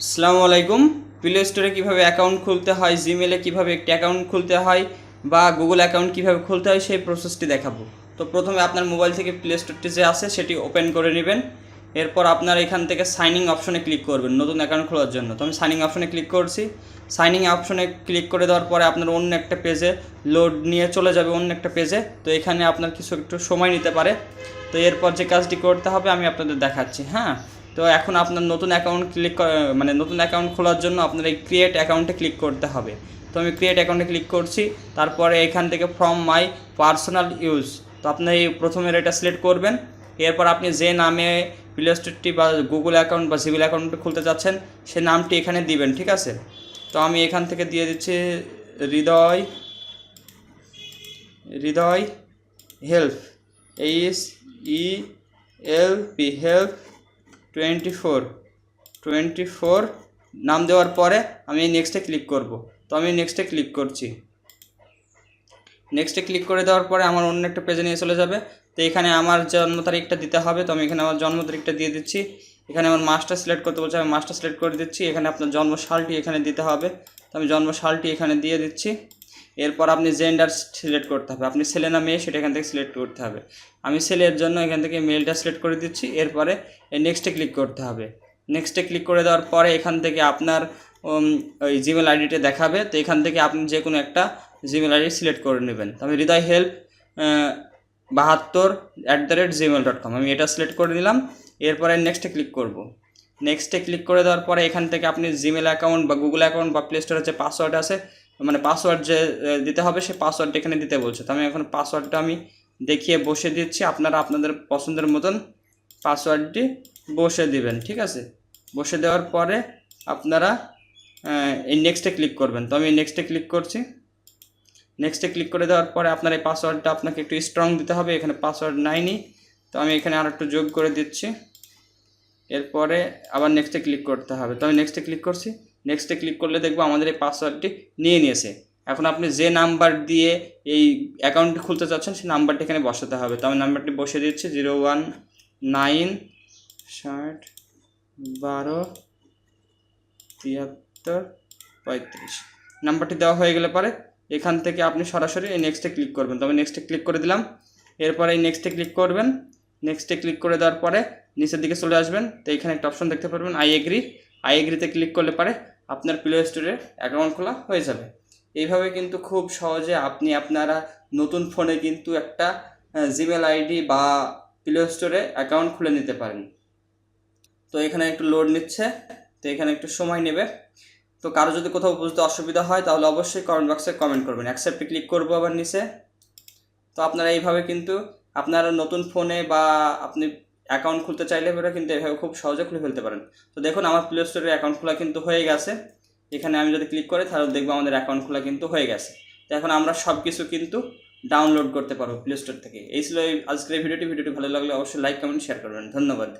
আসসালামু আলাইকুম। প্লে স্টোরে কীভাবে অ্যাকাউন্ট খুলতে হয় জিমেলে কীভাবে একটি অ্যাকাউন্ট খুলতে হয় বা গুগল অ্যাকাউন্ট কীভাবে খুলতে হয়, সেই প্রসেসটি দেখাবো। তো প্রথমে আপনার মোবাইল থেকে প্লে স্টোরটি যে আছে, সেটি ওপেন করে নেবেন। এরপর আপনার এখান থেকে সাইনিং অপশনে ক্লিক করবেন, নতুন অ্যাকাউন্ট খোলার জন্য। তো আমি সাইনিং অপশনে ক্লিক করছি। সাইনিং অপশনে ক্লিক করে দেওয়ার পরে আপনার অন্য একটা পেজে লোড নিয়ে চলে যাবে অন্য একটা পেজে তো এখানে আপনার কিছু একটু সময় নিতে পারে। তো এরপর যে কাজটি করতে হবে, আমি আপনাদের দেখাচ্ছি হ্যাঁ? তো এখন আপনার নতুন অ্যাকাউন্ট ক্লিক মানে নতুন অ্যাকাউন্ট খোলার জন্য আপনার এই ক্রিয়েট অ্যাকাউন্টে ক্লিক করতে হবে। তো আমি ক্রিয়েট অ্যাকাউন্টে ক্লিক করছি, তারপরে এখান থেকে ফ্রম মাই পার্সোনাল ইউজ তো আপনি এই প্রথমে এটা সিলেক্ট করবেন, এরপর আপনি যে নামে প্লে স্টোরটি বা গুগল অ্যাকাউন্ট বা জিমেল অ্যাকাউন্ট খুলতে চাচ্ছেন, সে নামটি এখানে দিবেন, ঠিক আছে? তো আমি এখান থেকে দিয়ে দিচ্ছি Hriday Hriday help H E L P help twenty four twenty four নাম দেওয়ার পরে আমি নেক্সটে ক্লিক করব। তো আমি নেক্সটে ক্লিক করছি। নেক্সটে ক্লিক করে দেওয়ার পরে আমার অন্য একটা পেজে নিয়ে চলে যাবে। তো এখানে আমার জন্ম তারিখটা দিতে হবে। তো আমি এখানে আমার জন্ম তারিখটা দিয়ে দিচ্ছি। এখানে আমার মাসটা সিলেক্ট করতে বলছে, আমি মাসটা সিলেক্ট করে দিচ্ছি। এখানে আপনার জন্ম সালটি এখানে দিতে হবে। তো আমি জন্ম সালটি এখানে দিয়ে দিচ্ছি। এরপর আপনি জেন্ডার সিলেক্ট করতে হবে। আপনি ছেলে না মেয়ে, সেটা এখান থেকে সিলেক্ট করতে হবে। আমি ছেলের জন্য এখান থেকে মেলটা সিলেক্ট করে দিচ্ছি। এরপরে নেক্সটে ক্লিক করতে হবে। নেক্সটে ক্লিক করে দেওয়ার পরে এখান থেকে আপনার ওই জিমেল আইডিটা দেখাবে। তো এখান থেকে আপনি যে কোনো একটা জিমেল আইডি সিলেক্ট করে নেবেন। তো আমি হৃদয় হেল্প বাহাত্তর at the rate Gmail dot com আমি এটা সিলেক্ট করে নিলাম। এরপরে নেক্সটে ক্লিক করব। নেক্সটে ক্লিক করে দেওয়ার পরে এখান থেকে আপনি জিমেল অ্যাকাউন্ট বা গুগল অ্যাকাউন্ট বা প্লে স্টোরের যে পাসওয়ার্ড আছে মানে পাসওয়ার্ড যে দিতে হবে সেই পাসওয়ার্ডটা এখানে দিতে বলছে। তো আমি এখন পাসওয়ার্ডটা আমি দেখিয়ে বসে দিচ্ছি। আপনারা আপনাদের পছন্দের মতন পাসওয়ার্ডটি বসে দিবেন, ঠিক আছে? বসে দেওয়ার পরে আপনারা এই নেক্সটে ক্লিক করবেন। তো আমি নেক্সটে ক্লিক করছি। নেক্সটে ক্লিক করে দেওয়ার পরে আপনার এই পাসওয়ার্ডটা আপনাকে একটু স্ট্রং দিতে হবে। এখানে পাসওয়ার্ড নাইনি। তো আমি এখানে আর একটু যোগ করে দিচ্ছি। এরপরে আবার নেক্সটে ক্লিক করতে হবে। তো আমি নেক্সটে ক্লিক করছি। নেক্সটে ক্লিক করলে দেখব আমাদের এই পাসওয়ার্ডটি নিয়ে নিয়েছে। এখন আপনি যে নাম্বার দিয়ে এই অ্যাকাউন্টটি খুলতে চাচ্ছেন, সেই নাম্বারটি এখানে বসাতে হবে। তো আমি নাম্বারটি বসিয়ে দিচ্ছি জিরো ওয়ান নাইন ষাট বারো তিয়াত্তর পঁয়ত্রিশ নাম্বারটি দেওয়া হয়ে গেলে পরে এখান থেকে আপনি সরাসরি এই নেক্সটে ক্লিক করবেন। তো আমি নেক্সটে ক্লিক করে দিলাম। এরপরে এই নেক্সটে ক্লিক করবেন। নেক্সটে ক্লিক করে দেওয়ার পরে নিচের দিকে চলে আসবেন। তো এখানে একটা অপশন দেখতে পারবেন আই এগ্রি আই এগ্রিতে ক্লিক করলে পরে আপনার প্লে স্টোরে অ্যাকাউন্ট খোলা হয়ে যাবে। এইভাবে কিন্তু খুব সহজে আপনি আপনারা নতুন ফোনে কিন্তু একটা জিমেল আইডি বা প্লে স্টোরে অ্যাকাউন্ট খুলে নিতে পারেন। তো এখানে একটু লোড নিচ্ছে, তো এখানে একটু সময় নেবে। তো কারও যদি কোথাও বুঝতে অসুবিধা হয়, তাহলে অবশ্যই কমেন্ট বক্সে কমেন্ট করবেন। অ্যাকসেপ্টে ক্লিক করব আবার নিচে। তো আপনারা এইভাবে কিন্তু আপনারা নতুন ফোনে বা আপনি অ্যাকাউন্ট খুলতে চাইলে পরে কিন্তু এভাবে খুব সহজে খুলে ফেলতে পারেন। তো দেখুন, আমার প্লে স্টোরে অ্যাকাউন্ট খোলা কিন্তু হয়ে গেছে। এখানে আমি যদি ক্লিক করি, তাহলে দেখব আমাদের অ্যাকাউন্ট খোলা কিন্তু হয়ে গেছে। তো এখন আমরা সব কিছু কিন্তু ডাউনলোড করতে পারব প্লে স্টোর থেকে। এই ছিল আজকের ভিডিওটি। ভিডিওটি ভালো লাগলে অবশ্যই লাইক কমেন্ট শেয়ার করবেন। ধন্যবাদ।